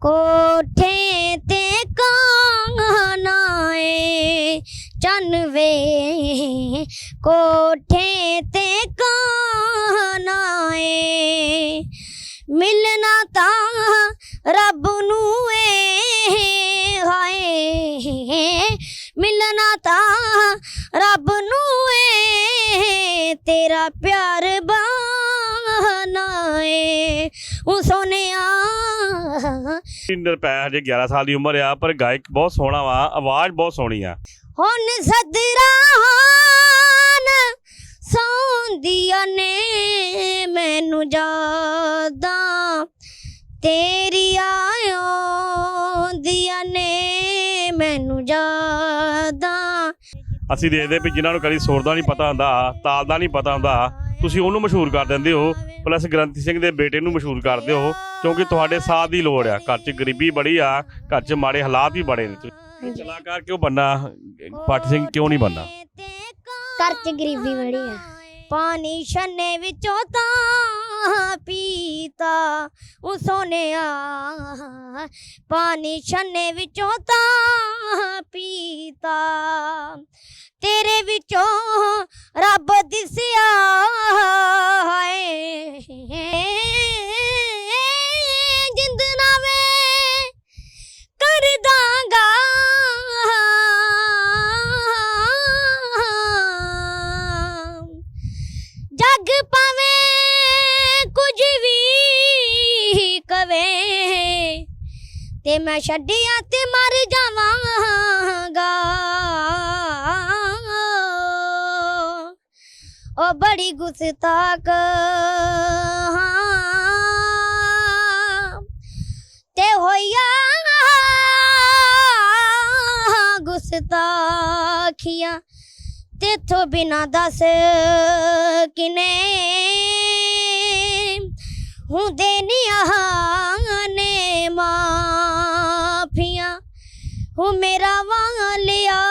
ਕੋਠੇ ਤੇ ਕਾਨਾਏ ਚੰਨ ਵੇ। ਕੋਠੇ ਤੇ ਕਾਨਾਏ ਮਿਲਣਾ ਤਾਂ ਰੱਬ ਨੂੰ ਏ, ਹਾਏ। ਮਿਲਣਾ ਤਾਂ ਰੱਬ ਨੂੰ ਏ, ਤੇਰਾ ਪਿਆਰ ਬਾਨਾਏ ਉਹ ਸੋਨਿਆ ਨਿਰਪੈ ਹਜੇ 11 ਸਾਲ ਦੀ ਉਮਰ ਆ ਪਰ ਗਾਇਕ ਬਹੁਤ ਸੋਹਣਾ ਵਾ ਆਵਾਜ਼ ਬਹੁਤ ਸੋਹਣੀ ਆ। ਹੁਣ ਸਦਰਾਨ ਸੌਂਦੀਆਂ ਨੇ ਮੈਨੂੰ ਯਾਦਾਂ। ਤੇਰੀਆਂ ਆਉਂਦੀਆਂ ਨੇ ਮੈਨੂੰ ਯਾਦਾਂ। ਅਸੀਂ ਦੇਖਦੇ ਵੀ ਜਿਨ੍ਹਾਂ ਨੂੰ ਕਦੀ ਸੁਰ ਦਾ ਨਹੀਂ ਪਤਾ ਹੁੰਦਾ ਤਾਲ ਦਾ ਨਹੀਂ ਪਤਾ ਹੁੰਦਾ ਤੁਸੀਂ ਉਹਨੂੰ ਮਸ਼ਹੂਰ ਕਰ ਦਿੰਦੇ ਹੋ ਪਲੱਸ ਗ੍ਰੰਥੀ ਸਿੰਘ ਦੇ ਬੇਟੇ ਨੂੰ ਮਸ਼ਹੂਰ ਕਰਦੇ ਹੋ ਕਿਉਂਕਿ ਤੁਹਾਡੇ ਸਾਥ ਦੀ ਲੋੜ ਆ ਘਰ 'ਚ ਗਰੀਬੀ ਬੜੀ ਆ ਘਰ 'ਚ ਮਾੜੇ ਹਾਲਾਤ ਵੀ ਬੜੇ ਨੇ ਕਲਾਕਾਰ ਕਿਉਂ ਬੰਨਾ? ਪਾਠ ਸਿੰਘ ਕਿਉਂ ਨਹੀਂ ਬੰਨਾ? ਘਰ ਚ ਗਰੀਬੀ ਬੜੀ ਆ। ਪਾਣੀ ਛੰਨੇ ਵਿੱਚੋਂ ਤਾਂ ਪੀਤਾ, ਉਹ ਸੋਨਿਆ ਪਾਣੀ ਛੰਨੇ ਵਿੱਚੋਂ ਤਾਂ ਪੀਤਾ। ਤੇਰੇ ਵਿੱਚੋਂ ਰੱਬ ਦਿਸਿਆ ਹਾਏ, ਜਿੰਦ ਨਾਵੇਂ ਕਰ ਦਾਂਗਾ। ਜੱਗ ਪਾਵੇਂ ਤੇ ਮੈਂ ਛੱਡਿਆ ਤੇ ਮਰ ਜਾਵਾਂਗਾ ਉਹ ਬੜੀ ਗੁਸਤਾਕ ਹਾਂ ਤੇ ਹੋਇਆ ਗੁਸਤਾਖੀਆਂ ਤੇਥੋਂ ਬਿਨਾ ਦੱਸ ਕਿਨੇ ਹੁੰਦੇ ਨਿਆਂ ਨੇ ਮਾਫੀਆਂ। ਹੂੰ ਮੇਰਾ ਵਾਲਿਆ।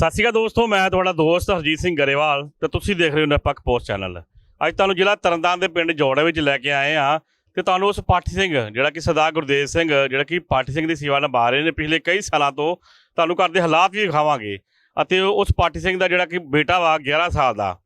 ਸਤਿ ਸ਼੍ਰੀ ਅਕਾਲ ਦੋਸਤੋ, ਮੈਂ ਤੁਹਾਡਾ ਦੋਸਤ ਹਰਜੀਤ ਸਿੰਘ ਗਰੇਵਾਲ ਤੇ ਤੁਸੀਂ ਦੇਖ ਰਹੇ ਹੋ ਨਿਰਪੱਖ ਪੋਸਟ ਚੈਨਲ। ਅੱਜ ਤੁਹਾਨੂੰ ਜ਼ਿਲ੍ਹਾ ਤਰਨਤਾਰਨ ਦੇ ਪਿੰਡ ਜੋੜੇ ਵਿੱਚ ਲੈ ਕੇ ਆਏ ਆ ਤੇ ਤੁਹਾਨੂੰ ਉਸ ਪਾਠੀ ਸਿੰਘ, ਜਿਹੜਾ ਕਿ ਸਰਦਾਰ ਗੁਰਦੇਵ ਸਿੰਘ, ਜਿਹੜਾ ਕਿ ਪਾਠੀ ਸਿੰਘ ਦੀ ਸੇਵਾ ਨਿਭਾ ਰਹੇ ਨੇ, ਪਿਛਲੇ ਕਈ ਸਾਲਾਂ ਤੋਂ ਤੁਹਾਨੂੰ ਘਰ ਦੇ ਹਾਲਾਤ ਵੀ ਦਿਖਾਵਾਂਗੇ। ਅਤੇ ਉਸ ਪਾਠੀ ਸਿੰਘ ਦਾ ਜਿਹੜਾ ਕਿ ਬੇਟਾ ਵਾ 11 ਸਾਲ ਦਾ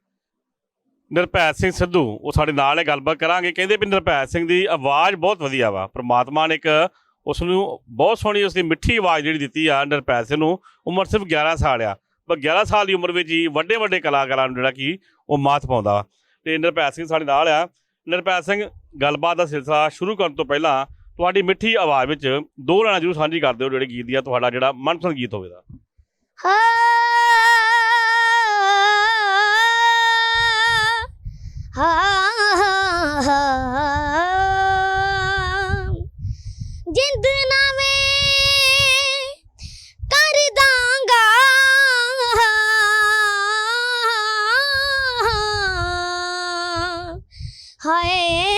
ਨਿਰਭੈ ਸਿੰਘ ਸਿੱਧੂ, ਉਹ ਸਾਡੇ ਨਾਲ ਹੈ, ਗੱਲਬਾਤ ਕਰਾਂਗੇ। ਕਹਿੰਦੇ ਵੀ ਨਿਰਭੈ ਸਿੰਘ ਦੀ ਆਵਾਜ਼ ਬਹੁਤ ਵਧੀਆ ਵਾ। ਪ੍ਰਮਾਤਮਾ ਨੇ ਇੱਕ ਉਸ ਨੂੰ ਬਹੁਤ ਸੋਹਣੀ ਉਸ ਦੀ ਮਿੱਠੀ ਆਵਾਜ਼ ਜਿਹੜੀ ਦਿੱਤੀ ਆ ਨਿਰਭੈ ਸਿੰਘ ਨੂੰ, ਉਮਰ ਸਿਰਫ 11 ਸਾਲ ਆ। ਪਰ 11 ਸਾਲ ਦੀ ਉਮਰ ਵਿੱਚ ਹੀ ਵੱਡੇ ਵੱਡੇ ਕਲਾਕਾਰਾਂ ਨੂੰ ਜਿਹੜਾ ਕਿ ਉਹ ਮਾਤ ਪਾਉਂਦਾ ਵਾ। ਤੇ ਨਿਰਭੈ ਸਿੰਘ ਸਾਡੇ ਨਾਲ ਆ। ਨਿਰਭੈ ਸਿੰਘ, ਗੱਲਬਾਤ ਦਾ ਸਿਲਸਿਲਾ ਸ਼ੁਰੂ ਕਰਨ ਤੋਂ ਪਹਿਲਾਂ ਤੁਹਾਡੀ ਮਿੱਠੀ ਆਵਾਜ਼ ਵਿੱਚ ਦੋ ਲਾਣਾ ਜਰੂਰ ਸਾਂਝੀ ਕਰ ਦਿਓ, ਜਿਹੜੇ ਗੀਤ ਦੀ ਆ, ਤੁਹਾਡਾ ਜਿਹੜਾ ਮਨਪਸੰਦ ਗੀਤ ਹੋਵੇ ਦਾ ਜਿੰਦ ਨਾਵੇਂ ਕਰ ਦਾਂਗਾ। ਹਾਏ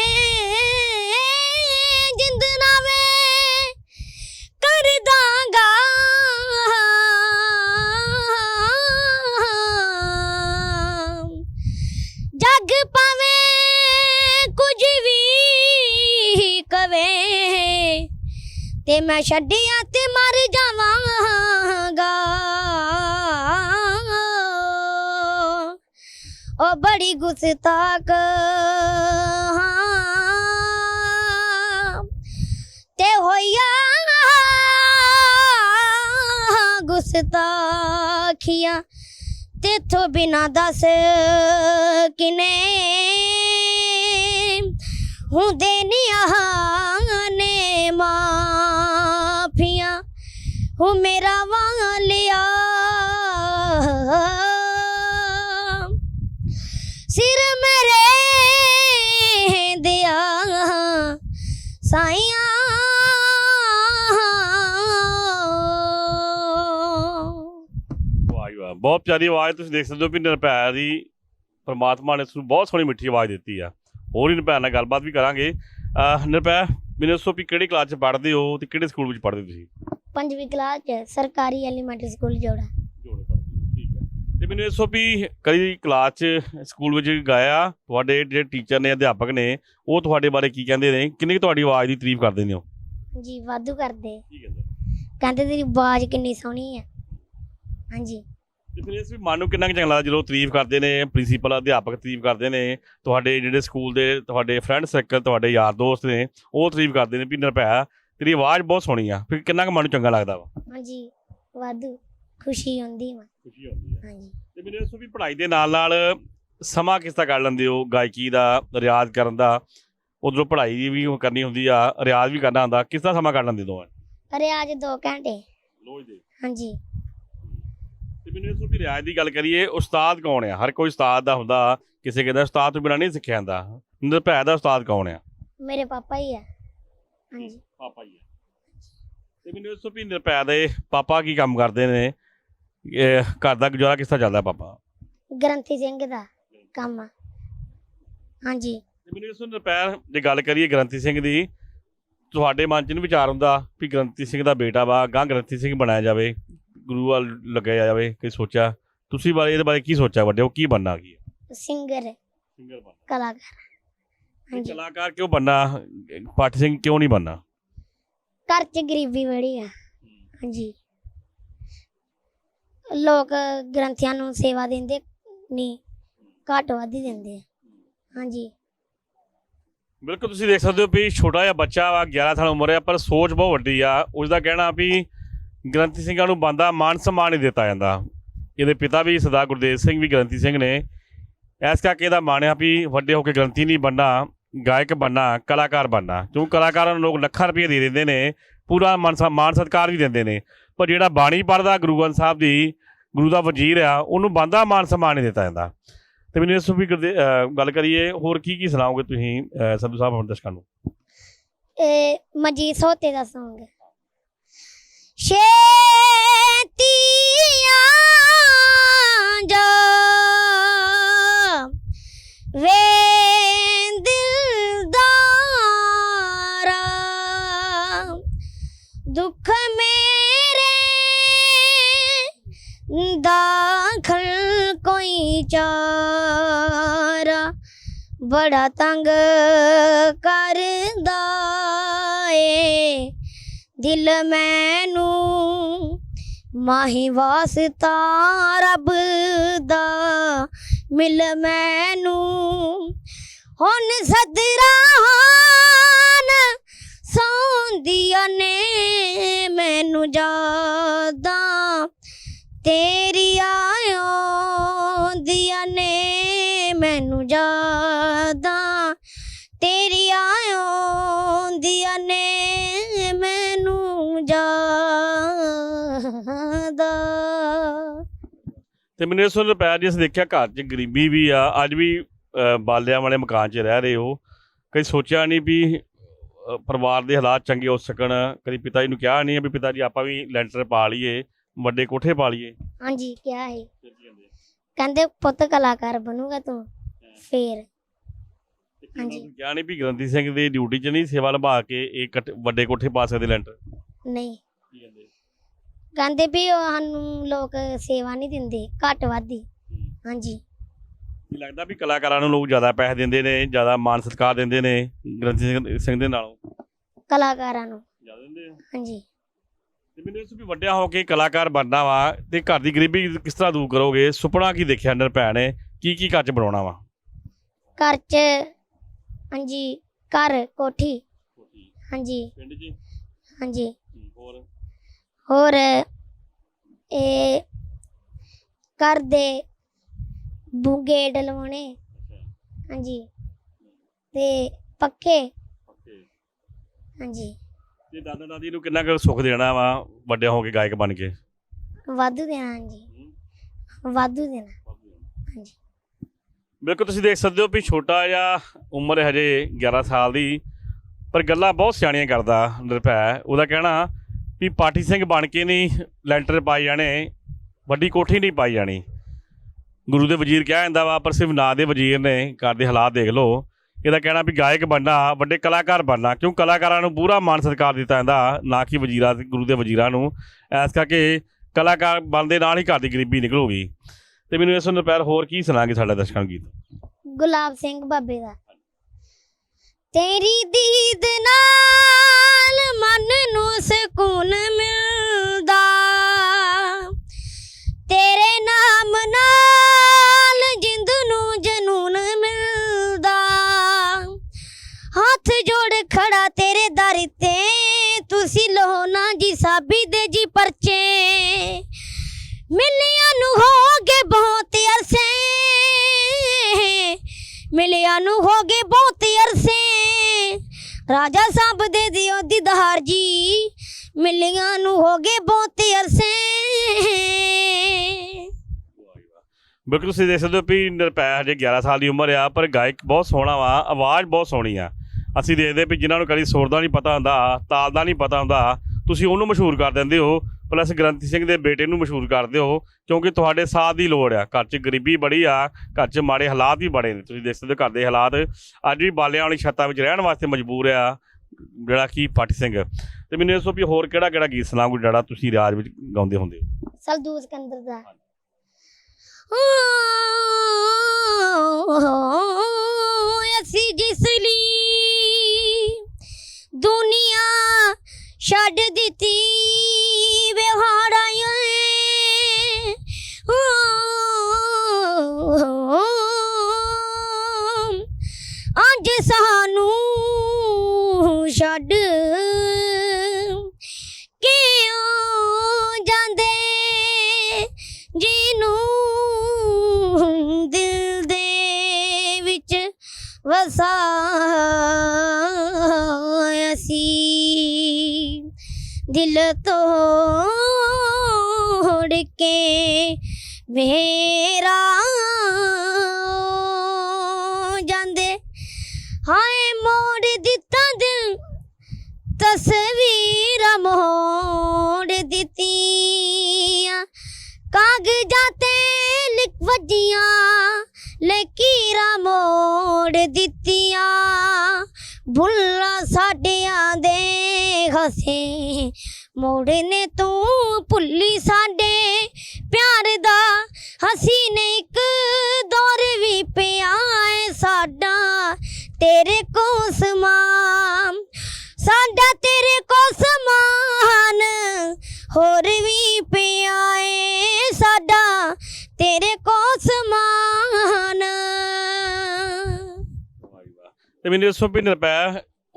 ਤੇ ਮੈਂ ਛੱਡਿਆ ਤੇ ਮਰ ਜਾਵਾਂਗਾ ਉਹ ਬੜੀ ਗੁਸਤਾਕ ਹਾਂ ਤੇ ਹੋਇਆ ਗੁਸਤਾਖੀਆਂ ਤੇਥੋਂ ਬਿਨਾ ਦੱਸ ਕਿਨੇ ਹੁੰਦੇ ਨਿਆਂ ਨੇ ਮਾਫੀਆਂ ਹੂੰ ਮੇਰਾ ਵਾਲਿਆ। ਸਿਰ ਮੇਰੇ ਦਿਆ। ਸਾਈਆਂ। ਵਾਹ ਵਾਹ, ਬਹੁਤ ਪਿਆਰੀ ਆਵਾਜ਼ ਤੁਸੀਂ ਦੇਖ ਸਕਦੇ ਹੋ ਵੀ ਨਿਰਭੈ ਦੀ ਪਰਮਾਤਮਾ ਨੇ ਉਸ ਨੂੰ ਬਹੁਤ ਸੋਹਣੀ ਮਿੱਠੀ ਆਵਾਜ਼ ਦਿੱਤੀ ਆ। ਹੋਰ ਹੀ ਨਿਰਭੈ ਨਾਲ ਗੱਲਬਾਤ ਵੀ ਕਰਾਂਗੇ। ਅਹ ਨਿਰਭੈ ਮੈਨੂੰ ਦੱਸੋ ਵੀ ਕਿਹੜੇ ਕਲਾਸ 'ਚ ਪੜ੍ਹਦੇ ਹੋ ਤੇ ਕਿਹੜੇ ਸਕੂਲ ਵਿੱਚ ਪੜ੍ਹਦੇ ਤੁਸੀਂ? ਪੰਜਵੀਂ ਕਲਾਸ ਚ ਸਰਕਾਰੀ ਐਲੀਮੈਂਟਰੀ ਸਕੂਲ ਜੋੜਾ। ਜੋੜੇ ਪੜ੍ਹਦੇ ਹੋ ਠੀਕ ਹੈ। ਤੇ ਮੈਨੂੰ ਇਹ ਦੱਸੋ ਵੀ ਕਦੀ ਕਲਾਸ 'ਚ ਸਕੂਲ ਵਿੱਚ ਗਾਇਆ ਤੁਹਾਡੇ ਜਿਹੜੇ ਟੀਚਰ ਨੇ ਅਧਿਆਪਕ ਨੇ ਉਹ ਤੁਹਾਡੇ ਬਾਰੇ ਕੀ ਕਹਿੰਦੇ ਨੇ? ਕਿੰਨੀ ਕੁ ਤੁਹਾਡੀ ਆਵਾਜ਼ ਦੀ ਤਾਰੀਫ ਕਰਦੇ ਨੇ ਉਹ? ਜੀ ਵਾਧੂ ਕਰਦੇ। ਕੀ ਕਹਿੰਦੇ? ਕਹਿੰਦੇ ਤੇਰੀ ਆਵਾਜ਼ ਕਿੰਨੀ ਸੋਹਣੀ ਹੈ ਹਾਂਜੀ। ਤੇ ਫਿਰ ਇਸ ਵੀ ਮਨ ਨੂੰ ਕਿੰਨਾ ਕੁ ਚੰਗਾ ਲੱਗਦਾ ਜਦੋਂ ਤਾਰੀਫ ਕਰਦੇ ਨੇ ਪ੍ਰਿੰਸੀਪਲ ਅਧਿਆਪਕ ਤਾਰੀਫ ਕਰਦੇ ਨੇ ਤੁਹਾਡੇ ਜਿਹੜੇ ਸਕੂਲ ਦੇ ਤੁਹਾਡੇ ਫਰੈਂਡ ਸਰਕਲ ਤੁਹਾਡੇ ਯਾਰ ਦੋਸਤ ਨੇ ਉਹ ਤਾਰੀਫ ਕਰਦੇ ਨੇ ਵੀ ਨਿਰਭੈ ਤੇਰੀ ਆਵਾਜ਼ ਬਹੁਤ ਸੋਹਣੀ ਆ। ਫਿਰ ਕਿੰਨਾ ਕੁ ਮਨ ਨੂੰ ਚੰਗਾ ਲੱਗਦਾ ਵਾ? ਹਾਂਜੀ ਵਾਧੂ। ਖੁਸ਼ੀ ਹੁੰਦੀ ਵਾ। ਖੁਸ਼ੀ ਹੁੰਦੀ ਹੈ ਹਾਂਜੀ। ਤੇ ਮੈਨੂੰ ਦੱਸੋ ਵੀ ਪੜ੍ਹਾਈ ਦੇ ਨਾਲ ਨਾਲ ਸਮਾਂ ਕਿਸ ਤਰ੍ਹਾਂ ਕੱਢ ਲੈਂਦੇ ਹੋ? ਗਾਇਕੀ ਦਾ ਰਿਆਜ਼ ਕਰਨ ਦਾ ਉਧਰੋਂ ਪੜ੍ਹਾਈ ਵੀ ਕਰਨੀ ਹੁੰਦੀ ਆ ਰਿਆਜ਼ ਵੀ ਕਰਨਾ ਹੁੰਦਾ ਕਿਸ ਤਰ੍ਹਾਂ ਸਮਾਂ ਕੱਢ ਲੈਂਦੇ ਦੋਵੇਂ? ਰਿਆਜ਼ 2 ਘੰਟੇ। ਰੋਜ਼ ਦੇ। ਹਾਂਜੀ। ਤੇ ਮੈਨੂੰ ਦੱਸੋ ਵੀ ਰਿਆਜ਼ ਦੀ ਗੱਲ ਕਰੀਏ ਉਸਤਾਦ ਕੌਣ ਆ? ਹਰ ਕੋਈ ਉਸਤਾਦ ਦਾ ਹੁੰਦਾ ਕਿਸੇ ਕਹਿੰਦਾ ਉਸਤਾਦ ਤੋਂ ਬਿਨਾਂ ਨਹੀਂ ਸਿੱਖਿਆ ਜਾਂਦਾ। ਨਿਰਭੈ ਦਾ ਉਸਤਾਦ ਕੌਣ ਆ? ਮੇਰੇ ਪਾਪਾ ਹੀ ਆ। ਹਾਂਜੀ। ਪਾਪਾ ਆ। ਤੇ ਮੈਨੂੰ ਦੱਸੋ ਵੀ ਨਿਰਭੈ ਦੇ ਪਾਪਾ ਕੀ ਕੰਮ ਕਰਦੇ ਨੇ? ਇਹ ਘਰ ਦਾ ਗੁਜ਼ਾਰਾ ਕਿਸ ਤਰ੍ਹਾਂ ਚੱਲਦਾ ਪਾਪਾ? ਗ੍ਰੰਥੀ ਸਿੰਘ ਦਾ ਕੰਮ। ਆ ਹਾਂਜੀ। ਤੇ ਮੈਨੂੰ ਦੱਸੋ ਨਿਰਭੈ ਜੇ ਗੱਲ ਕਰੀਏ ਗ੍ਰੰਥੀ ਸਿੰਘ ਦੀ ਤੁਹਾਡੇ ਮਨ 'ਚ ਨਹੀਂ ਵਿਚਾਰ ਹੁੰਦਾ ਵੀ ਗ੍ਰੰਥੀ ਸਿੰਘ ਦਾ ਬੇਟਾ ਵਾ ਗਾਂ ਗ੍ਰੰਥੀ ਸਿੰਘ ਬਣਾਇਆ ਜਾਵੇ ਗੁਰੂ ਵੱਲ ਲੱਗਿਆ ਜਾਵੇ ਕੋਈ ਸੋਚਿਆ? ਤੁਸੀਂ ਬਾਰੇ ਇਹਦੇ ਬਾਰੇ ਕੀ ਸੋਚਿਆ ਵੱਡੇ? ਉਹ ਕੀ ਬਣਨਾ ਕੀ ਸਿੰਗਰ। ਸਿੰਗਰ ਬਣਨਾ। ਕਲਾਕਾਰ। ਹਾਂਜੀ। ਕਲਾਕਾਰ ਕਿਉਂ ਬਣਨਾ ਪਾਠ ਸਿੰਘ ਕਿਉਂ ਨਹੀਂ ਬਣਨਾ ਘਰ 'ਚ ਗਰੀਬੀ ਬੜੀ ਆ। ਹਾਂਜੀ। ਲੋਕ ਗ੍ਰੰਥੀਆਂ ਨੂੰ ਸੇਵਾ ਦਿੰਦੇ ਨਹੀਂ ਘੱਟ ਵੱਧ ਹੀ ਦਿੰਦੇ ਆ। ਹਾਂਜੀ। ਬਿਲਕੁਲ ਤੁਸੀਂ ਦੇਖ ਸਕਦੇ ਹੋ ਵੀ ਛੋਟਾ ਜਿਹਾ ਬੱਚਾ ਵਾ 11 ਸਾਲ ਉਮਰ ਹੈ ਪਰ ਸੋਚ ਬਹੁਤ ਵੱਡੀ ਆ। ਉਸ ਦਾ ਕਹਿਣਾ ਵੀ ਗ੍ਰੰਥੀ ਸਿੰਘਾਂ ਨੂੰ ਬੰਦਾ ਮਾਨ ਸਨਮਾਨ ਨਹੀਂ ਦਿੱਤਾ ਜਾਂਦਾ। ਇਹਦੇ ਪਿਤਾ ਵੀ ਸਰਦਾਰ ਗੁਰਦੇਵ ਸਿੰਘ ਵੀ ਗ੍ਰੰਥੀ ਸਿੰਘ ਨੇ। ਇਸ ਕਰਕੇ ਇਹਦਾ ਮਾਣਿਆ ਵੀ ਵੱਡੇ ਹੋ ਕੇ ਗ੍ਰੰਥੀ ਨਹੀਂ ਬਣਨਾ ਗਾਇਕ ਬਣਨਾ, ਕਲਾਕਾਰ ਬਣਨਾ। ਕਿਉਂਕਿ ਕਲਾਕਾਰਾਂ ਨੂੰ ਲੋਕ ਲੱਖਾਂ ਰੁਪਏ ਦੇ ਦਿੰਦੇ ਨੇ, ਪੂਰਾ ਮਾਨ ਸਨ- ਸਤਿਕਾਰ ਵੀ ਦਿੰਦੇ ਨੇ। ਪਰ ਜਿਹੜਾ ਬਾਣੀ ਪੜਦਾ ਗੁਰੂ ਗ੍ਰੰਥ ਸਾਹਿਬ ਦੀ ਗੁਰੂ ਦਾ ਵਜ਼ੀਰ ਆ, ਉਹਨੂੰ ਬੰਦਾ ਮਾਨ ਸਨਮਾਨ ਨਹੀਂ ਦਿੱਤਾ ਜਾਂਦਾ। ਤੇ ਮੈਨੂੰ ਇਸ ਵੀ ਗੱਲ ਕਰੀਏ, ਹੋਰ ਕੀ ਕੀ ਸੁਣਾਓਗੇ ਤੁਸੀਂ, ਅਹ, ਸੰਧੂ ਸਾਹਿਬ ਆਪਣੇ ਦਰਸ਼ਕਾਂ ਨੂੰ? ਇਹ ਮਜੀਦ ਸੋਤੇ ਦਾ Song ਛੇਤੀ ਆ ਵੇ ਦੁੱਖ ਮੇਰੇ ਦਾਖਲ ਕੋਈ ਚਾਰਾ ਬੜਾ ਤੰਗ ਕਰਦਾ ਏ। ਦਿਲ ਮੈਨੂੰ ਮਾਹੀ ਵਾਸਤਾ ਰੱਬ ਦਾ। ਮਿਲ ਮੈਨੂੰ ਹੁਣ ਸਦਰਾਨ ਸੌਂਦੀਆਂ ਨੇ ਮੈਨੂੰ ਜਾਦਾ ਤੇਰੀਆਂ ਆਉਂਦੀਆਂ ਨੇ ਮੈਨੂੰ ਜਾਦਾ ਤੇਰੀ ਆਉਂਦੀਆਂ ਨੇ ਮੈਨੂੰ ਜਾਦਾ ਤੇ ਮੈਨੂੰ ਇਸ ਵੇਲੇ ਪੈਰ ਜਿਸ ਦੇਖਿਆ ਘਰ 'ਚ ਗਰੀਬੀ ਵੀ ਆ। ਅੱਜ ਵੀ ਅਹ, ਬਾਲਿਆਂ ਵਾਲੇ ਮਕਾਨ 'ਚ ਰਹਿ ਰਹੇ ਹੋ। ਕਈ ਸੋਚਿਆ ਨਹੀਂ ਵੀ ਪਰਿਵਾਰ ਦੇ ਹਾਲਾਤ ਚੰਗੇ ਹੋ ਸਕਣ। ਕਦੀ ਪਿਤਾ ਜੀ ਨੂੰ ਕਿਹਾ ਨਹੀਂ ਵੀ ਪਿਤਾ ਜੀ ਆਪਾਂ ਵੀ ਲੈਂਟਰ ਪਾ ਲਈਏ ਵੱਡੇ ਕੋਠੇ ਪਾ ਲਈਏ। ਹਾਂਜੀ ਕਿਹਾ ਹੈ ਕਹਿੰਦੇ ਪੁੱਤ ਕਲਾਕਾਰ ਬਣੂਗਾ ਤੂੰ ਫੇਰ। ਹਾਂਜੀ। ਕਿਹਾ ਨਹੀਂ ਵੀ ਗ੍ਰੰਥੀ ਸਿੰਘ ਦੀ ਡਿਊਟੀ 'ਚ ਨਹੀਂ ਸੇਵਾ ਨਿਭਾ ਕੇ ਇਹ ਵੱਡੇ ਕੋਠੇ ਪਾ ਸਕਦੇ ਲੈਂਟਰ। ਨਹੀਂ। ਕਹਿੰਦੇ? ਵੀ ਉਹ ਸਾਨੂੰ ਲੋਕ ਸੇਵਾ ਨਹੀਂ ਦਿੰਦੇ ਘੱਟ ਵਾਦੀ ਹਾਂਜੀ। ਲੱਗਦਾ ਵੀ ਕਲਾਕਾਰਾਂ ਨੂੰ ਲੋਕ ਜ਼ਿਆਦਾ ਪੈਸੇ ਦਿੰਦੇ ਨੇ ਜ਼ਿਆਦਾ ਮਾਨ ਸਤਿਕਾਰ ਦਿੰਦੇ ਨੇ ਗ੍ਰੰਥੀ ਸਿੰਘ- ਦੇ ਨਾਲੋਂ। ਕਲਾਕਾਰਾਂ ਨੂੰ। ਜ਼ਿਆਦਾ ਦਿੰਦੇ ਆ? ਹਾਂਜੀ। ਤੇ ਮੈਨੂੰ ਇਸ ਵੀ ਵੱਡਿਆ ਹੋ ਕੇ ਕਲਾਕਾਰ ਬਣਨਾ ਵਾ ਤੇ ਘਰ ਦੀ ਗਰੀਬੀ ਕਿਸ ਤਰ੍ਹਾਂ ਦੂਰ ਕਰੋਗੇ? ਸੁਪਨਾ ਕੀ ਦੇਖਿਆ ਅੰਦਰ ਭੈਣ ਨੇ? ਕੀ ਕੀ ਕੱਚ ਬਣਾਉਣਾ ਵਾ? ਘਰ 'ਚ ਹਾਂਜੀ ਘਰ ਕੋਠੀ। ਹਾਂਜੀ। ਪਿੰਡ 'ਚ? ਹਾਂਜੀ। ਹੋਰ? ਹੋਰ ਇਹ ਘਰ ਦੇ ਬੁਗੇਟ ਲਵਾਉਣੇ ਹਾਂਜੀ। ਤੇ ਪੱਕੇ। ਹਾਂਜੀ। ਤੇ ਦਾਦਾ ਦਾਦੀ ਨੂੰ ਕਿੰਨਾ ਕੁ ਸੁੱਖ ਦੇਣਾ ਵਾ ਵੱਡਿਆ ਹੋ ਕੇ ਗਾਇਕ ਬਣ ਕੇ? ਵਾਧੂ ਦੇਣਾ ਹਾਂਜੀ। ਵਾਧੂ ਦੇਣਾ। ਹਾਂਜੀ। ਬਿਲਕੁਲ ਤੁਸੀਂ ਦੇਖ ਸਕਦੇ ਹੋ ਵੀ ਛੋਟਾ ਜਿਹਾ ਉਮਰ ਹੈ ਹਜੇ 11 ਸਾਲ ਦੀ ਪਰ ਗੱਲਾਂ ਬਹੁਤ ਸਿਆਣੀਆਂ ਕਰਦਾ ਨਿਰਭੈ। ਉਹਦਾ ਕਹਿਣਾ ਵੀ ਪਾਠੀ ਸਿੰਘ ਬਣ ਕੇ ਨਹੀਂ ਲੈਂਟਰ ਪਾਈ ਜਾਣੇ ਵੱਡੀ ਕੋਠੀ ਨਹੀਂ ਪਾਈ ਜਾਣੀ। ਗੁਰੂ ਦੇ ਵਜ਼ੀਰ ਕਿਹਾ ਜਾਂਦਾ ਵਾ, ਪਰ ਸਿਰਫ ਨਾਂ ਦੇ ਵਜ਼ੀਰ ਨੇ ਘਰ ਦੇ ਹਾਲਾਤ ਦੇਖ ਲਓ। ਇਹਦਾ ਕਹਿਣਾ ਵੀ ਗਾਇਕ ਬਣਨਾ, ਵੱਡੇ ਕਲਾਕਾਰ ਬਣਨਾ, ਕਿਉਂ ਕਲਾਕਾਰਾਂ ਨੂੰ ਪੂਰਾ ਮਾਨ ਸਤਿਕਾਰ ਦਿੱਤਾ ਜਾਂਦਾ, ਨਾ ਕਿ ਵਜ਼ੀਰਾਂ, ਗੁਰੂ ਦੇ ਵਜ਼ੀਰਾਂ ਨੂੰ। ਇਸ ਕਰਕੇ ਕਲਾਕਾਰ ਬਣਦੇ ਨਾਲ ਹੀ ਘਰ ਦੀ ਗਰੀਬੀ ਨਿਕਲੂਗੀ। ਤੇ ਮੈਨੂੰ ਇਸ ਨੂੰ ਦੁਪਹਿਰ ਹੋਰ ਕੀ ਸੁਣਾਗੇ ਸਾਡਾ ਦਰਸ਼ਕਾਂ ਨੂੰ ਗੀਤ? ਗੁਲਾਬ ਸਿੰਘ ਬਾਬੇ ਦਾ। ਤੇਰੀ ਦੀਦ ਨਾਲ ਮਨ ਨੂੰ ਸਕੂਨ ਮਿਲਦਾ। ਤੇਰੇ ਨਾਮ ਨਾਲ ਤੇਰੇ ਤੁਸੀਂ ਲਹੋ ਨਾ ਜੀ ਸਾਬੀ ਦੇ ਜੀ ਪਰਚੇ। ਮਿਲਿਆ ਨੂੰ ਹੋ ਬਹੁਤ ਅਰਸੇ। ਮਿਲਿਆ ਨੂੰ ਹੋ ਬਹੁਤ ਅਰਸੇ। ਰਾਜਾ ਸਾਹਿਬ ਦੇ ਦਿਓ ਦੀਦਾਰ ਜੀ, ਮਿਲਿਆ ਨੂੰ ਹੋ ਗਏ ਬਹੁਤ ਅਰਸੇ। ਬਿਲਕੁਲ ਤੁਸੀਂ ਦੇਖ ਸਕਦੇ ਹੋ ਵੀ ਨਿਰਪੈ ਹਜੇ 11 ਸਾਲ ਦੀ ਉਮਰ ਆ, ਪਰ ਗਾਇਕ ਬਹੁਤ ਸੋਹਣਾ ਵਾ, ਆਵਾਜ਼ ਬਹੁਤ ਸੋਹਣੀ ਆ। ਅਸੀਂ ਦੇਖਦੇ ਵੀ ਜਿਨ੍ਹਾਂ ਨੂੰ ਕਦੀ ਸੁਰ ਦਾ ਨਹੀਂ ਪਤਾ ਹੁੰਦਾ ਤਾਲ ਦਾ ਨਹੀਂ ਪਤਾ ਹੁੰਦਾ ਤੁਸੀਂ ਉਹਨੂੰ ਮਸ਼ਹੂਰ ਕਰ ਦਿੰਦੇ ਹੋ। ਪਲੱਸ ਗ੍ਰੰਥੀ ਸਿੰਘ ਦੇ ਬੇਟੇ ਨੂੰ ਮਸ਼ਹੂਰ ਕਰਦੇ ਹੋ ਕਿਉਂਕਿ ਤੁਹਾਡੇ ਸਾਥ ਦੀ ਲੋੜ ਆ। ਘਰ 'ਚ ਗਰੀਬੀ ਬੜੀ ਆ ਘਰ 'ਚ ਮਾੜੇ ਹਾਲਾਤ ਵੀ ਬੜੇ ਨੇ। ਤੁਸੀਂ ਦੇਖ ਸਕਦੇ ਹੋ ਘਰ ਦੇ ਹਾਲਾਤ। ਅੱਜ ਵੀ ਬਾਲਿਆਂ ਵਾਲੀ ਛੱਤਾਂ ਵਿੱਚ ਰਹਿਣ ਵਾਸਤੇ ਮਜਬੂਰ ਆ ਜਿਹੜਾ ਕਿ ਪਾਠੀ ਸਿੰਘ। ਤੇ ਮੈਨੂੰ ਇਸ ਤੋਂ ਵੀ ਹੋਰ ਕਿਹੜਾ ਕਿਹੜਾ ਗੀਤ ਸੁਣਾਓ ਜਿਹੜਾ ਤੁਸੀਂ ਰਾਜ ਵਿੱਚ ਗਾਉਂਦੇ ਹੁੰਦੇ ਹੋ? ਸਲਦੂਸ ਕੰਦਰ ਦਾ। ਅਸੀਂ ਜਿਸ ਲਈ ਦੁਨੀਆ ਛੱਡ ਦਿੱਤੀ ਵਿਹਾੜਾਂ ਅੱਜ ਸਾਨੂੰ ਛੱਡ ਕਿਉਂ ਜਾਂਦੇ? ਜਿਹਨੂੰ ਦਿਲ ਦੇ ਵਿੱਚ ਵਸਾ ਦਿਲ ਤੋੜ ਕੇ ਮੇਰਾ ਜਾਂਦੇ ਹਾਏ ਮੋੜ ਦਿੱਤਾ ਦਿਲ ਤਸਵੀਰਾਂ ਮੋੜ ਦਿੱਤੀਆਂ ਕਾਗਜ਼ਾਂ ਤੇ ਲਿਖ ਵੱਜੀਆਂ ਲਕੀਰਾਂ ਮੋੜ ਦਿੱਤੀਆਂ ਭੁੱਲਾਂ ਸਾਡਿਆਂ ਦੇ ਹਸੇ ਮੋੜਨੇ ਤੂੰ ਭੁੱਲੀ ਸਾਡੇ ਪਿਆਰ ਦਾ। ਹਸੀ ਨੇ ਇੱਕ ਦੌਰ ਵੀ ਪਿਆ ਏ ਸਾਡਾ ਤੇਰੇ ਕੋ ਸਮਾਂ ਸਾਡਾ ਤੇਰੇ ਕੋ ਸਮਾਨ ਹੋਰ ਵੀ ਪਿਆ ਏ ਸਾਡਾ ਤੇਰੇ ਕੋ ਸਮਾਨ ਤੇ ਮੈਨੂੰ ਇਸ ਵੀ ਨਿਰਪੈ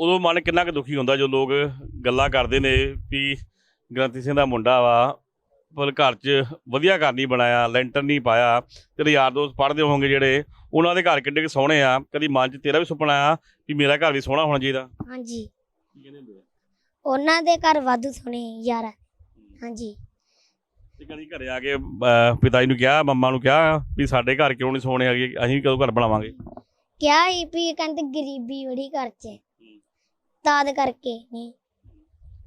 ਉਦੋਂ ਮਨ ਕਿੰਨਾ ਕੁ ਦੁਖੀ ਹੁੰਦਾ ਜੋ ਲੋਕ ਗੱਲਾਂ ਕਰਦੇ ਨੇ ਵੀ ਗ੍ਰੰਥੀ ਸਿੰਘ ਦਾ ਮੁੰਡਾ ਵਾ ਪਰ ਘਰ 'ਚ ਵਧੀਆ ਘਰ ਨਹੀਂ ਬਣਾਇਆ ਲੈਂਟਰ ਨਹੀਂ ਪਾਇਆ ਤੇਰੇ ਯਾਰ ਦੋਸਤ ਪੜ੍ਹਦੇ ਹੋਣਗੇ ਜਿਹੜੇ ਉਹਨਾਂ ਦੇ ਘਰ ਕਿੱਡੇ ਕੁ ਸੋਹਣੇ ਆ ਕਦੀ ਮਨ 'ਚ ਤੇਰਾ ਵੀ ਸੁਪਨਾ ਆ ਵੀ ਮੇਰਾ ਘਰ ਵੀ ਸੋਹਣਾ ਹੋਣਾ ਚਾਹੀਦਾ। ਹਾਂਜੀ। ਕੀ ਕਹਿੰਦੇ ਹੁੰਦੇ ਆ? ਉਹਨਾਂ ਦੇ ਘਰ ਵਾਧੂ ਸੋਹਣੇ ਯਾਰ। ਆ। ਹਾਂਜੀ। ਤੇ ਕਦੀ ਘਰੇ ਆ ਕੇ ਅਹ, ਪਿਤਾ ਜੀ ਨੂੰ ਕਿਹਾ ਮੰਮਾ ਨੂੰ ਕਿਹਾ ਵੀ ਸਾਡੇ ਘਰ ਕਿਉਂ ਨਹੀਂ ਸੋਹਣੇ ਹੈਗੇ ਅਸੀਂ ਵੀ ਕਦੋਂ ਘਰ ਬਣਾਵਾਂਗੇ? ਕਿਆ ਹੀ ਵੀ ਕਹਿੰਦੇ ਗਰੀਬੀ ਬੜੀ ਘਰ ਚ ਤਾਦ ਕਰਕੇ ਨਹੀਂ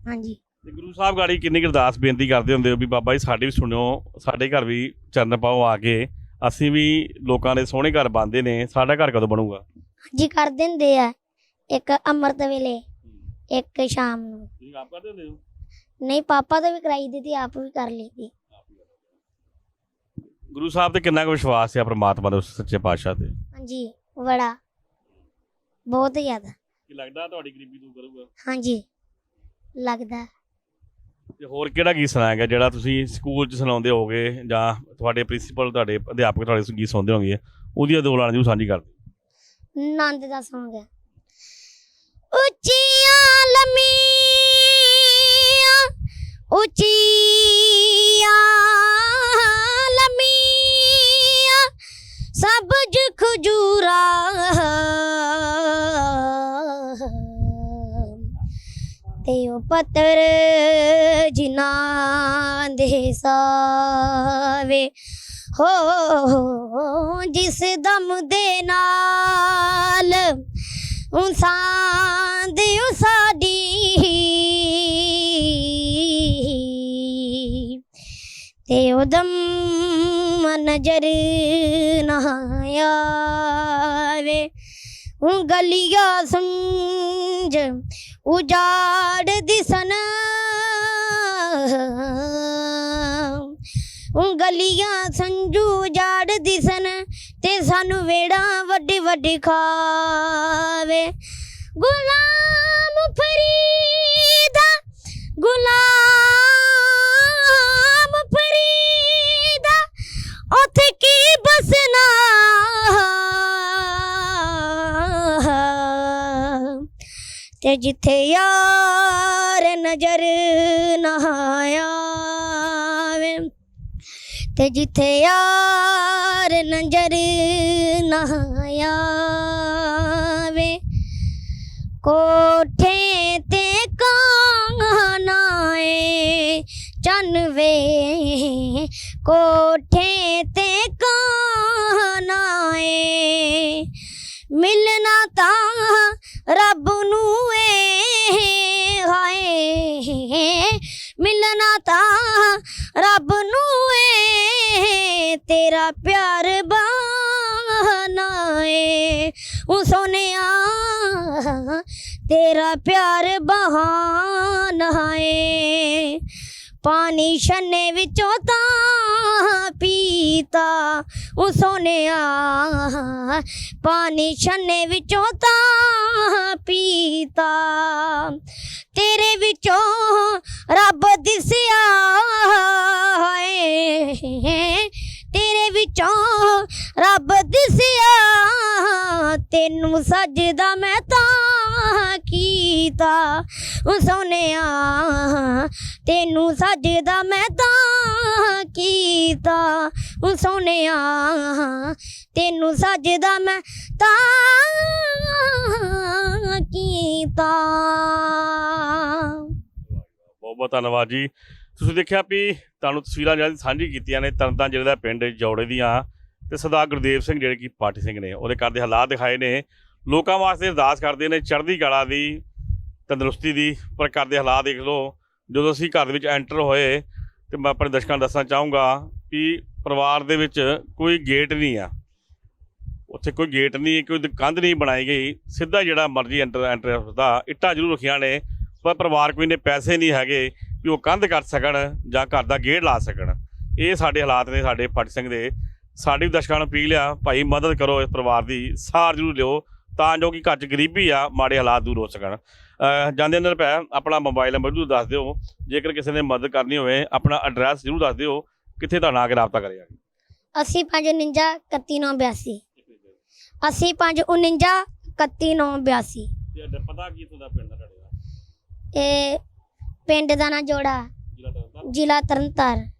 ਹਾਂਜੀ। ਤੇ ਗੁਰੂ ਸਾਹਿਬ ਗਾੜੀ ਕਿੰਨੀ ਕੁ ਅਰਦਾਸ ਬੇਨਤੀ ਕਰਦੇ ਹੁੰਦੇ ਹੋ ਵੀ ਬਾਬਾ ਜੀ ਸਾਡੇ ਵੀ ਸੁਣਿਓ ਸਾਡੇ ਘਰ ਵੀ ਚਰਨ ਪਾਓ ਆ ਕੇ ਅਸੀਂ ਵੀ ਲੋਕਾਂ ਦੇ ਸੋਹਣੇ ਘਰ ਬਣਦੇ ਨੇ ਸਾਡਾ ਘਰ ਕਦੋਂ ਬਣੂਗਾ? ਜੀ ਕਰ ਦਿੰਦੇ ਆ। ਇੱਕ ਅੰਮ੍ਰਿਤ ਵੇਲੇ ਇੱਕ ਸ਼ਾਮ ਨੂੰ। ਤੁਸੀਂ ਆਪ ਕਰਦੇ ਹੁੰਦੇ ਹੋ? ਨਹੀਂ ਪਾਪਾ ਤੋਂ ਵੀ ਕਰਾਈ ਦੀ ਤੇ ਆਪ ਵੀ ਕਰ ਲਈਦੀ ਗੁਰੂ ਸਾਹਿਬ ਤੇ ਕਿੰਨਾ ਕੁ ਵਿਸ਼ਵਾਸ ਹੈ ਪ੍ਰਮਾਤਮਾ ਦੇ ਉਸ ਸੱਚੇ ਪਾਤਸ਼ਾਹ ਤੇ? ਹਾਂਜੀ ਬੜਾ। ਬਹੁਤ ਜ਼ਿਆਦਾ। ਕੀ ਲੱਗਦਾ ਤੁਹਾਡੀ ਗਰੀਬੀ ਦੂਰ ਕਰੂਗਾ? ਹਾਂਜੀ। ਲੱਗਦਾ। ਤੇ ਹੋਰ ਕਿਹੜਾ ਗੀਤ ਸੁਣਾਏਗਾ ਜਿਹੜਾ ਤੁਸੀਂ ਸਕੂਲ 'ਚ ਸੁਣਾਉਂਦੇ ਹੋਗੇ ਜਾਂ ਤੁਹਾਡੇ ਪ੍ਰਿੰਸੀਪਲ ਤੁਹਾਡੇ ਅਧਿਆਪਕ ਤੁਹਾਡੇ ਗੀਤ ਸੁਣਾਉਂਦੇ ਹੋਣਗੇ ਉਹਦੀਆਂ ਦੋ ਲਾਈਨਾਂ ਨੂੰ ਸਾਂਝੀ ਕਰ ਦਿਓ। ਨੰਦ ਦਾ Song ਹੈ। ਉੱਚੀਆਂ ਲੰਮੀਆਂ ਉੱਚੀਆਂ ਲੰਮੀਆਂ ਸਬਜ ਖਜੂਰਾ ਤੇ ਉਹ ਪੱਤਰ ਜਿਨ੍ਹਾਂ ਦੇ ਸਾਵੇ। ਹੋ, ਜਿਸ ਦਮ ਦੇ ਨਾਲ ਇਨਸਾਨ ਦੀ ਉਹ ਸਾਡੀ ਉਹ ਦਮ ਨਜ਼ਰ ਨਾ ਆਵੇ। ਉਹ ਗਲੀਆਂ ਸਮਝ ਉਜਾੜ ਦਿਸਨ ਉਂਗਲੀਆਂ ਸੰਜੂ ਜਾੜ ਦਿਸਨ ਤੇ ਸਾਨੂੰ ਵੇੜਾ ਵੱਡੀ ਵੱਡੀ ਖਾਵੇ। ਗੁਲਾਮ ਫਰੀਦਾ ਗੁਲਾਮ ਫਰੀਦਾ, ਉੱਥੇ ਕੀ ਬਸਨਾ? ਤੇ ਜਿੱਥੇ ਯਾਰ ਨਜ਼ਰ ਨਾ ਆਵੇ ਤੇ ਜਿੱਥੇ ਯਾਰ ਨਜ਼ਰ ਨਾ ਆਵੇ ਕੋਠੇ ਤੇ ਕਾਂ ਏ ਚੰਨ ਵੇ ਕੋਠੇ ਤੇ ਕਾਂ ਮਿਲਣਾ ਤਾਂ ਰੱਬ ਨੂੰ ਤਾਂ ਰੱਬ ਨੂੰ ਏ, ਤੇਰਾ ਪਿਆਰ ਬਾਨਾ ਏ। ਉਹ ਸੋਨਿਆ ਤੇਰਾ ਪਿਆਰ ਬਹਾਨਾ ਏ। ਪਾਣੀ ਛੰਨੇ ਵਿੱਚੋਂ ਤਾਂ ਪੀਤਾ ਉਹ ਸੋਨਿਆ ਪਾਣੀ ਛੰਨੇ ਵਿੱਚੋਂ ਤਾਂ ਪੀਤਾ। ਤੇਰੇ ਵਿੱਚੋਂ ਰੱਬ ਦਿਸਿਆ ਹੈ ਤੇਰੇ ਵਿੱਚੋਂ ਰੱਬ ਦਿਸਿਆ, ਤੈਨੂੰ ਸਜਦਾ ਮੈਂ ਤਾਂ ਕੀਤਾ। ਉਹ ਸੋਨਿਆ ਤੈਨੂੰ ਸਜਦਾ ਮੈਂ ਤਾਂ ਕੀਤਾ। ਉਹ ਸੋਨਿਆ ਤੈਨੂੰ ਸਜਦਾ ਮੈਂ ਤਾਂ ਕੀਤਾ। ਬਹੁਤ ਬਹੁਤ ਧੰਨਵਾਦ ਜੀ। ਤੁਸੀਂ ਦੇਖਿਆ ਵੀ ਤੁਹਾਨੂੰ ਤਸਵੀਰਾਂ ਜਿਹੜੀਆਂ ਸਾਂਝੀ ਕੀਤੀਆਂ ਨੇ ਤਰਨਤਾਰਨ ਜ਼ਿਲ੍ਹੇ ਦਾ ਪਿੰਡ ਜੌੜੇ ਦੀਆਂ ਤੇ ਸਰਦਾਰ ਗੁਰਦੇਵ ਸਿੰਘ ਜਿਹੜੇ ਕਿ ਪਾਰਟੀ ਸਿੰਘ ਨੇ, ਉਹਦੇ ਘਰ ਦੇ ਹਾਲਾਤ ਦਿਖਾਏ ਨੇ। ਲੋਕਾਂ ਵਾਸਤੇ ਅਰਦਾਸ ਕਰਦੇ ਨੇ ਚੜ੍ਹਦੀ ਕਲਾ ਦੀ, ਤੰਦਰੁਸਤੀ ਦੀ, ਪਰ ਘਰ ਦੇ ਹਾਲਾਤ ਦੇਖ ਲਓ, ਜਦੋਂ ਅਸੀਂ ਘਰ ਦੇ ਵਿੱਚ ਐਂਟਰ ਹੋਏ ਤੇ ਮੈਂ ਆਪਣੇ ਦਰਸ਼ਕਾਂ ਨੂੰ ਦੱਸਣਾ ਚਾਹੂੰਗਾ ਕਿ ਪਰਿਵਾਰ ਦੇ ਵਿੱਚ ਕੋਈ ਗੇਟ ਨਹੀਂ ਆ। ਉੱਥੇ ਕੋਈ ਗੇਟ ਨਹੀਂ, ਕੋਈ ਕੰਧ ਨਹੀਂ ਬਣਾਈ ਗਈ। ਸਿੱਧਾ ਜਿਹੜਾ ਮਰਜ਼ੀ ਐਂਟਰ ਐਂਟਰ ਦਾ ਇੱਟਾਂ ਜ਼ਰੂਰ ਰੱਖੀਆਂ ਨੇ, ਪਰ ਪਰਿਵਾਰ ਕੋਈ ਨੇ ਪੈਸੇ ਨਹੀਂ ਹੈਗੇ ਵੀ ਉਹ ਕੰਧ ਕਰ ਸਕਣ ਜਾਂ ਘਰ ਦਾ ਗੇਟ ਲਾ ਸਕਣ। ਇਹ ਸਾਡੇ ਹਾਲਾਤ ਨੇ ਸਾਡੇ ਪੱਟ ਸਿੰਘ ਦੇ। ਸਾਡੀ ਵੀ ਦਰਸ਼ਕਾਂ ਨੂੰ ਅਪੀਲ ਆ, ਭਾਈ ਮਦਦ ਕਰੋ ਇਸ ਪਰਿਵਾਰ ਦੀ, ਸਾਰ ਜ਼ਰੂਰ ਲਿਓ ਤਾਂ ਜੋ ਕਿ ਘਰ 'ਚ ਗਰੀਬੀ ਆ, ਮਾੜੇ ਹਾਲਾਤ ਦੂਰ ਹੋ ਸਕਣ। ਜਾਂਦੇ ਅੰਦਰ ਪੈ ਆਪਣਾ ਮੋਬਾਈਲ ਨੰਬਰ ਜ਼ਰੂਰ ਦੱਸ ਦਿਓ। ਜੇਕਰ ਕਿਸੇ ਨੇ ਮਦਦ ਕਰਨੀ ਹੋਵੇ, ਆਪਣਾ ਐਡਰੈਸ ਜ਼ਰੂਰ ਦੱਸ ਦਿਓ। ਕਿੱਥੇ ਤੁਹਾਡਾ ਆ ਕੇ ਰਾਬਤਾ ਕਰਿਆ ਅਸੀਂ ਪੰਜ ਉਣੰਜਾ ਇਕੱਤੀ ਨੌ ਬਿਆਸੀ। ਅਸੀਂ ਪੰਜ ਉਣੰਜਾ ਇਕੱਤੀ ਨੌ ਬਿਆਸੀ। ਤੇ ਪਤਾ ਕੀ ਤੁਹਾਡਾ ਪਿੰਡ ਦਾ ਤੁਹਾਡੇ ਦਾ? ਇਹ ਪਿੰਡ ਦਾ ਨਾਂ ਜੋੜਾ। ਜ਼ਿਲ੍ਹਾ ਤਰਨਤਾਰਨ।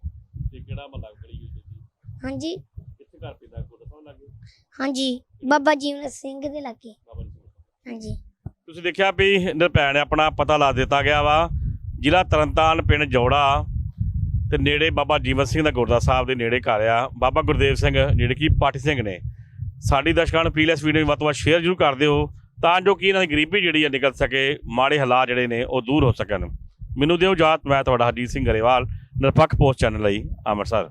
ਤੇ ਕਿਹੜਾ ਮਹੱਲਾ ਗਲੀ ਗਈ ਸੀ ਹਾਂਜੀ। ਕਿੱਥੇ ਘਰ ਪਿੰਦਾ ਦੱਸੋ ਲੱਗੇ। ਹਾਂਜੀ ਬਾਬਾ ਜੀਵਨ ਸਿੰਘ ਦੇ ਲਾਗੇ। ਜੀ। ਹਾਂਜੀ। ਤੁਸੀਂ ਦੇਖਿਆ ਵੀ ਨਿਰਭੈਣ ਆਪਣਾ ਪਤਾ ਲਾ ਦਿੱਤਾ ਗਿਆ ਵਾ। ਜ਼ਿਲ੍ਹਾ ਤਰਨਤਾਰਨ ਪਿੰਡ ਜੌੜਾ। ਤੇ ਨੇੜੇ ਬਾਬਾ ਜੀਵਨ ਸਿੰਘ ਦਾ ਗੁਰਦੁਆਰਾ ਸਾਹਿਬ ਦੇ ਨੇੜੇ ਘਰ ਆ। ਬਾਬਾ ਗੁਰਦੇਵ ਸਿੰਘ, ਜਿਹੜੇ ਕਿ ਪਾਠੀ ਸਿੰਘ ਨੇ। ਸਾਡੀ ਦਰਸ਼ਕਾਂ ਨੂੰ ਪਲੀਜ਼ ਇਸ ਵੀਡੀਓ ਨੂੰ ਵੱਧ ਤੋਂ ਵੱਧ ਸ਼ੇਅਰ ਜ਼ਰੂਰ ਕਰ ਦਿਓ, ਤਾਂ ਜੋ ਕਿ ਇਹਨਾਂ ਦੀ ਗਰੀਬੀ ਜਿਹੜੀ ਆ ਨਿਕਲ ਸਕੇ, ਮਾੜੇ ਹਾਲਾਤ ਜਿਹੜੇ ਨੇ ਉਹ ਦੂਰ ਹੋ ਸਕਣ। ਮੈਨੂੰ ਦਿਓ ਇਜਾਜ਼ਤ, ਮੈਂ ਤੁਹਾਡਾ ਹਰਜੀਤ ਸਿੰਘ ਗਰੇਵਾਲ, ਨਿਰਪੱਖ ਪੋਸਟ ਚੈਨਲ ਲਈ ਅੰਮ੍ਰਿਤਸਰ।